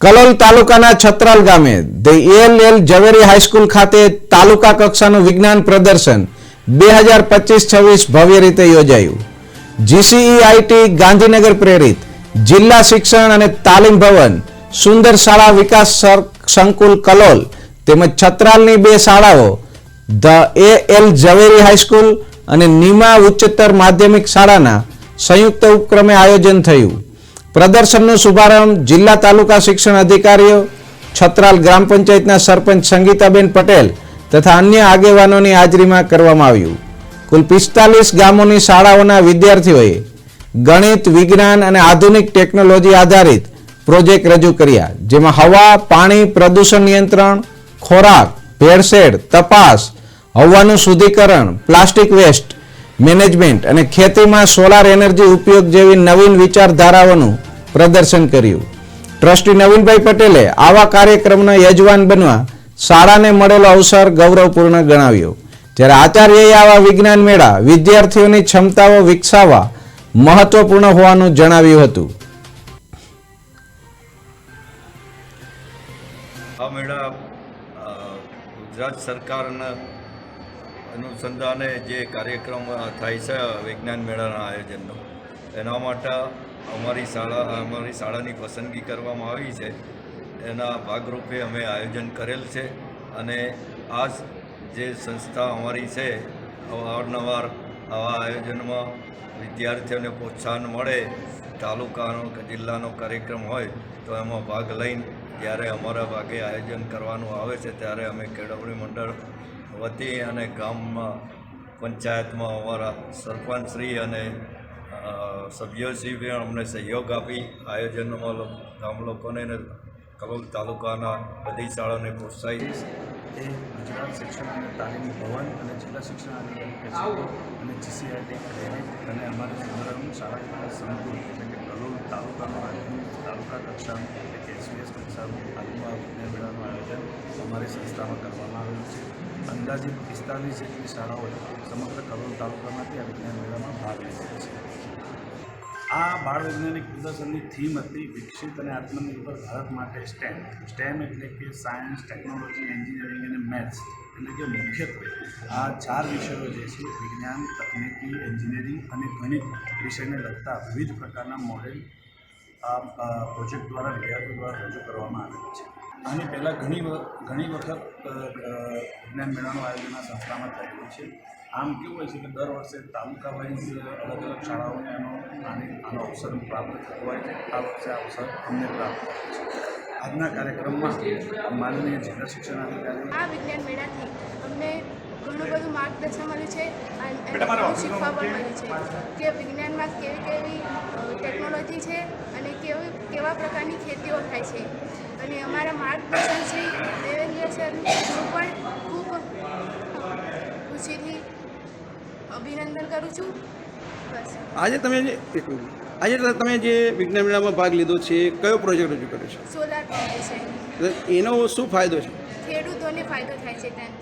કલોલ તાલુકાના છત્રાલ ગામે the L Zaveri high school ખાતે તાલુકા કક્ષાનું વિજ્ઞાન પ્રદર્શન બે હજાર પચીસ છવ્વીસ ભવ્ય રીતે યોજાયું. જીસીઈઆઈટી ગાંધીનગર પ્રેરિત જિલ્લા શિક્ષણ અને તાલીમ ભવન સુંદર શાળા વિકાસ સંકુલ કલોલ તેમજ છત્રાલની બે શાળાઓ the A L Zaveri high school અને નીમા ઉચ્ચતર માધ્યમિક શાળાના સંયુક્ત ઉપક્રમે આયોજન થયું. પ્રદર્શનનો શુભારંભ જિલ્લા તાલુકા શિક્ષણ અધિકારીઓ, છત્રાલ ગ્રામ પંચાયતના સરપંચ સંગીતાબેન પટેલ તથા અન્ય આગેવાનોની હાજરીમાં કરવામાં આવ્યું. કુલ પિસ્તાલીસ ગામોની શાળાઓના વિદ્યાર્થીઓએ ગણિત, વિજ્ઞાન અને આધુનિક ટેકનોલોજી આધારિત પ્રોજેક્ટ રજૂ કર્યા, જેમાં હવા, પાણી, પ્રદૂષણ નિયંત્રણ, ખોરાક, ભેળસેળ, તપાસ, હવાનું શુદ્ધિકરણ, પ્લાસ્ટિક વેસ્ટ મેનેજમેન્ટ અને ખેતીમાં સોલાર એનર્જી ઉપયોગ જેવી નવીન વિચારધારાઓનું પ્રદર્શન કર્યું. ટ્રસ્ટી નવીનભાઈ પટેલે આવા કાર્યક્રમના યજમાન બનવા શાળાને મળેલો અવસર ગૌરવપૂર્ણ ગણાવ્યો. જ્યારે આચાર્યએ આવા વિજ્ઞાન મેળા વિદ્યાર્થીઓની ક્ષમતાઓ વિકસાવવા મહત્વપૂર્ણ હોવાનું જણાવ્યું હતું. આ મેળા ગુજરાત સરકારના અનુસંધાને જે કાર્યક્રમ થાય છે વિજ્ઞાન મેળાના આયોજનનો, એના માટે અમારી શાળા, અમારી શાળાની પસંદગી કરવામાં આવી છે. એના ભાગરૂપે અમે આયોજન કરેલ છે અને આ જે સંસ્થા અમારી છે, અવારનવાર આવા આયોજનમાં વિદ્યાર્થીઓને પ્રોત્સાહન મળે, તાલુકાનો જિલ્લાનો કાર્યક્રમ હોય, તો એમાં ભાગ લઈને જ્યારે અમારા ભાગે આયોજન કરવાનું આવે છે, ત્યારે અમે કેળવણી મંડળ વતી અને ગામમાં પંચાયતમાં અમારા સરપંચશ્રી અને સભ્યોશ્રી પણ અમને સહયોગ આપી. આયોજનમાં ગામ લોકોને કલોલ તાલુકાના બધી શાળાને પ્રોત્સાહિત. એ ગુજરાત શિક્ષણ અને તાલીમ ભવન અને જિલ્લા શિક્ષણ અધિકારી અને જીસીઆરટી અને અમારી સુંદરમ શાળા સંકુલ એટલે કલોલ તાલુકાનું આયોજન તાલુકા કક્ષાનું એટલે કે એસવીએસ કક્ષાનું હાલમાં વિજ્ઞાન મેળાનું આયોજન અમારી સંસ્થામાં કરવામાં આવ્યું છે અંદાજિત પિસ્તાલીસ જેટલી શાળાઓએ સમગ્ર કલોલ તાલુકામાંથી આ વિજ્ઞાન મેળામાં ભાગ લીધો છે આ બાળ વૈજ્ઞાનિક પ્રદર્શનની થીમ હતી વિકસિત અને આત્મનિર્ભર ભારત માટે સ્ટેમ સ્ટેમ એટલે કે સાયન્સ ટેકનોલોજી એન્જિનિયરિંગ અને મેથ્સ એટલે કે મુખ્યત્વે આ ચાર વિષયો જે છે, વિજ્ઞાન, તકનીકી એન્જિનિયરિંગ અને ગણિત વિષયને લગતા વિવિધ પ્રકારના મોડેલ આ પ્રોજેક્ટ દ્વારા, વિદ્યાર્થીઓ દ્વારા રજૂ કરવામાં આવેલ છે. આની પહેલાં ઘણી ઘણી વખત જ્ઞાન મેળાનું આયોજન આ સંસ્થામાં થયેલું છે. આમ કેવું હોય છે કે દર વર્ષે તાલુકા વાઇઝ અલગ અલગ શાળાઓને આને આનો અવસર પ્રાપ્ત થતો હોય છે. આ વર્ષે આ અવસર અમને પ્રાપ્ત થયો છે. આજના કાર્યક્રમમાં માનનીય જિલ્લા શિક્ષણ અધિકારી આ વિજ્ઞાન મેળાથી અમને ઘણું બધું માર્ગદર્શન મળ્યું છે અને શીખવા પણ મળ્યું છે કે વિજ્ઞાનમાં કેવી કેવી ટેકનોલોજી છે અને કેવી કેવા પ્રકારની ખેતીઓ થાય છે. અને અમારા માર્ગદર્શન શ્રી દેવેન્દ્ર સરનું પણ ખૂબ ખુશીથી અભિનંદન કરું છું. બસ. આજે તમે જે એક મિનિટ. આજે તમે જે વિજ્ઞાન મેળામાં ભાગ લીધો છે કયો પ્રોજેક્ટ રજૂ કર્યો સોલાર પંપ છે. છે એનો શું ફાયદો છે? ખેડૂતોને ફાયદો થાય છે ત્યાં.